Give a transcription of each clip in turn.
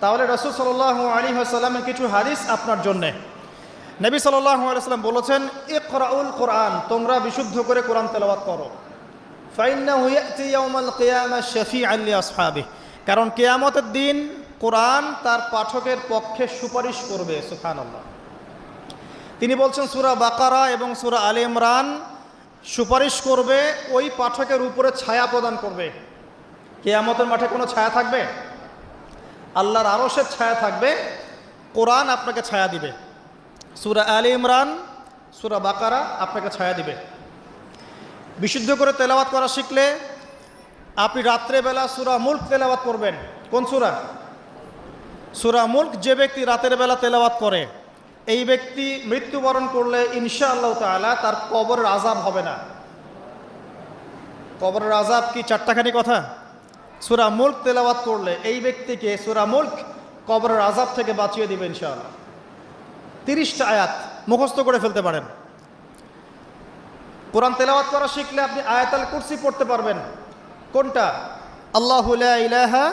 তাহলে রসুল সাল্লাহ আলী সাল্লামের কিছু হাদিস আপনার জন্যে। নবী সাল্লাহ আলাইসাল্লাম বলেছেন এ ইকরাউল কোরআন, তোমরা বিশুদ্ধ করে কোরআন তেলাওয়াত করো। কারণ কেয়ামতের দিন কোরআন তার পাঠকের পক্ষে সুপারিশ করবে, সুবহানাল্লাহ। তিনি বলছেন, সুরা বাকারা এবং সুরা আলে ইমরান সুপারিশ করবে, ওই পাঠকের উপরে ছায়া প্রদান করবে। কেয়ামতের মাঠে কোনো ছায়া থাকবে? আল্লাহর আরশের ছায়া থাকবে, কোরআন আপনাকে ছায়া দিবে। সুরা আলে ইমরান, সুরা বাকারা আপনাকে ছায়া দিবে। বিশুদ্ধ করে তেলাওয়াত করা শিখলে আপনি রাত্রেবেলা সুরা মুল্ক তেলাওয়াত করবেন। কোন সুরা? সুরা মুল্ক যে ব্যক্তি রাতের বেলা তেলাওয়াত করে, এই ব্যক্তি মৃত্যুবরণ করলে ইনশা আল্লাহ তালা তার কবরের আজাব হবে না। কবরের আজাব কি চারটাখানি কথা? সুরা মুল্ক তেলাওয়াত করলে এই ব্যক্তিকে সুরা মুল্ক কবরের আজাব থেকে বাঁচিয়ে দিবে ইনশাআল্লাহ। তিরিশটা আয়াত মুখস্থ করে ফেলতে পারেন। কোরআন তেলাওয়াত করা শিখলে আপনি আয়াতাল কুরসি পড়তে পারবেন। কোনটা? আল্লাহ ইলাহা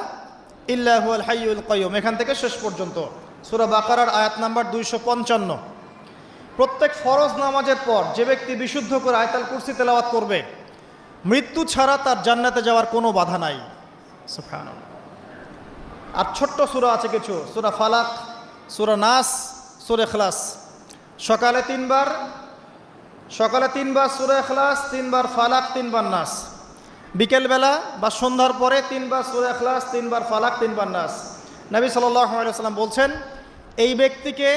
ইল্লাহুল হাইউল কয়ুম এখান থেকে শেষ পর্যন্ত। সুরা বাকারার আয়াত নাম্বার দুইশো পঞ্চান্ন। প্রত্যেক ফরজ নামাজের পর যে ব্যক্তি বিশুদ্ধ করে আয়তাল কুরসি তেলাওয়াত করবে, মৃত্যু ছাড়া তার জান্নাতে যাওয়ার কোনো বাধা নাই। সুবহানাল্লাহ। আর ছোট্ট সুরা আছে কিছু, সুরা ফালাক, সুরা নাস, সুরে খ্লাস সকালে তিনবার সকালে তিনবার সুরে এখলাস তিনবার ফালাক, তিনবার নাস। বিকেলবেলা বা সন্ধ্যার পরে তিনবার সুরে এখলাস তিনবার ফালাক, তিনবার নাস। নবী সাল্লাম বলছেন, এই ব্যক্তিকে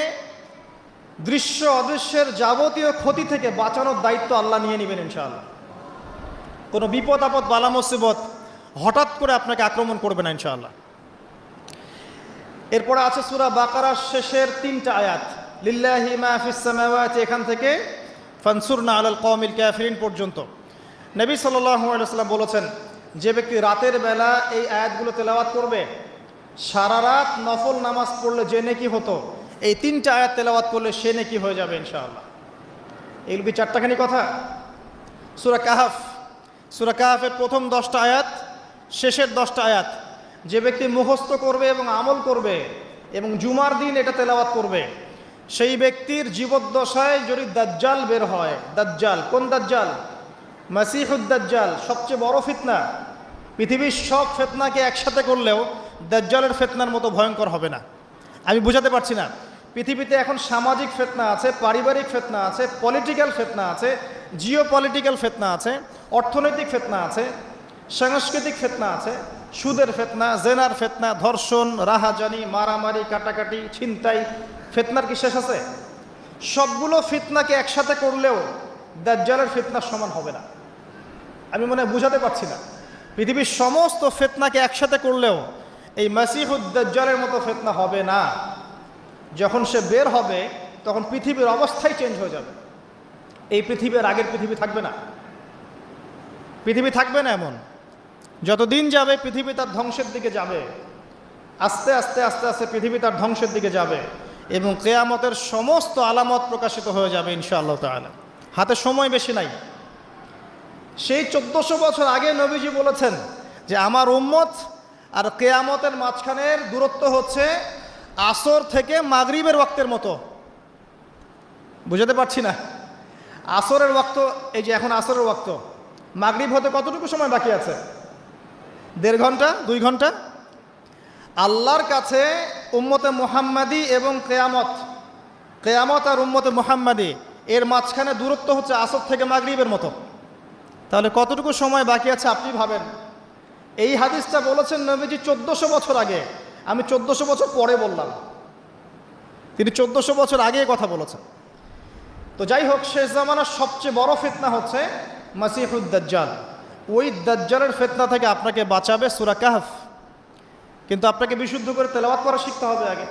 দৃশ্য অদৃশ্যের যাবতীয় ক্ষতি থেকে বাঁচানোর দায়িত্ব আল্লাহ নিয়ে নেবেন ইনশাআল্লাহ। কোনো বিপদ আপদ বালা মুসিবত হঠাৎ করে আপনাকে আক্রমণ করবে না ইনশাআল্লাহ। এরপরে আছে সুরা বাকারার শেষের তিনটা আয়াত। লিল্লাহি মাহফিসামাওয়াত এখান থেকে ফানসুরনা আলাল কওমিল কাফিরিন পর্যন্ত। নবী সাল্লাল্লাহু আলাইহি ওয়াসাল্লাম বলেছেন, যে ব্যক্তি রাতের বেলা এই আয়াতগুলো তেলাওয়াত করবে, সারা রাত নফল নামাজ পড়লে যে নেকি হতো, এই তিনটা আয়াত তেলাওয়াত করলে সে নেকি হয়ে যাবে ইনশাআল্লাহ। এগুলো কি চারটাখানি কথা। সুরা কাহাফ। সুরা কাহাফের প্রথম দশটা আয়াত শেষের দশটা আয়াত। যে ব্যক্তি মুখস্থ করবে এবং আমল করবে এবং জুমার দিন এটা তেলাওয়াত করবে, সেই ব্যক্তির জীবদ্দশায় যদি দাজ্জাল বের হয়, দাজ্জাল, কোন দাজ্জাল? মাসিহুদ্দাজ্জাল সবচেয়ে বড় ফিতনা। পৃথিবীর সব ফেতনাকে একসাথে করলেও দাজ্জালের ফেতনার মতো ভয়ঙ্কর হবে না। আমি বুঝাতে পারছি না। পৃথিবীতে এখন সামাজিক ফেতনা আছে, পারিবারিক ফেতনা আছে পলিটিক্যাল ফেতনা আছে জিও পলিটিক্যাল ফেতনা আছে, অর্থনৈতিক ফেতনা আছে সাংস্কৃতিক ফেতনা আছে, সুদের ফেতনা, জেনার ফেতনা, ধর্ষণ, রাহাজানি, মারামারি, কাটাকাটি, ছিনতাই, ফেতনার কি শেষ আছে? সবগুলো ফিতনাকে একসাথে করলেও দাজ্জালের ফিতনার সমান হবে না। আমি মনে বুঝাতে পারছি না। পৃথিবীর সমস্ত ফেতনাকে একসাথে করলেও এই মাসিহুদ্দাজ্জালের মতো ফেতনা হবে না। যখন সে বের হবে, তখন পৃথিবীর অবস্থাই চেঞ্জ হয়ে যাবে। এই পৃথিবীর আগের পৃথিবী থাকবে না। পৃথিবী থাকবে না এমন। যতদিন যাবে, পৃথিবী তার ধ্বংসের দিকে যাবে। আস্তে আস্তে আস্তে আস্তে পৃথিবী তার ধ্বংসের দিকে যাবে এবং কেয়ামতের সমস্ত আলামত প্রকাশিত হয়ে যাবে ইনশাআল্লাহ তাআলা। হাতে সময় বেশি নাই। সেই চোদ্দশো বছর আগে নবীজি বলেছেন যে, আমার উম্মত আর কেয়ামতের মাঝখানের দূরত্ব হচ্ছে আসর থেকে মাগরিবের ওয়াক্তের মতো। বুঝাতে পারছি না। আসরের ওয়াক্ত, এই যে এখন আসরের ওয়াক্ত, মাগরিব হতে কতটুকু সময় বাকি আছে? দেড় ঘণ্টা, দুই ঘণ্টা? আল্লাহর কাছে উম্মতে মোহাম্মাদি এবং কেয়ামত কেয়ামত আর উম্মতে মোহাম্মাদি, এর মাঝখানে দূরত্ব হচ্ছে আসর থেকে মাগরিবের মতো। তাহলে কতটুকু সময় বাকি আছে আপনি ভাবেন? এই হাদিসটা বলেছেন নবীজি চোদ্দশো বছর আগে। আমি চোদ্দশো বছর পরে বললাম। তিনি চোদ্দশো বছর আগে কথা বলেছেন। তো যাই হোক, শেষ জামানার সবচেয়ে বড় ফিতনা হচ্ছে মাসিহুদ্দাজ্জাল ওই দাজ্জালের ফেতনা থেকে আপনাকে বাঁচাবে সুরা কাহফ। কিন্তু আপনাকে বিশুদ্ধ করে তেলাওয়াত করা শিখতে হবে আগে।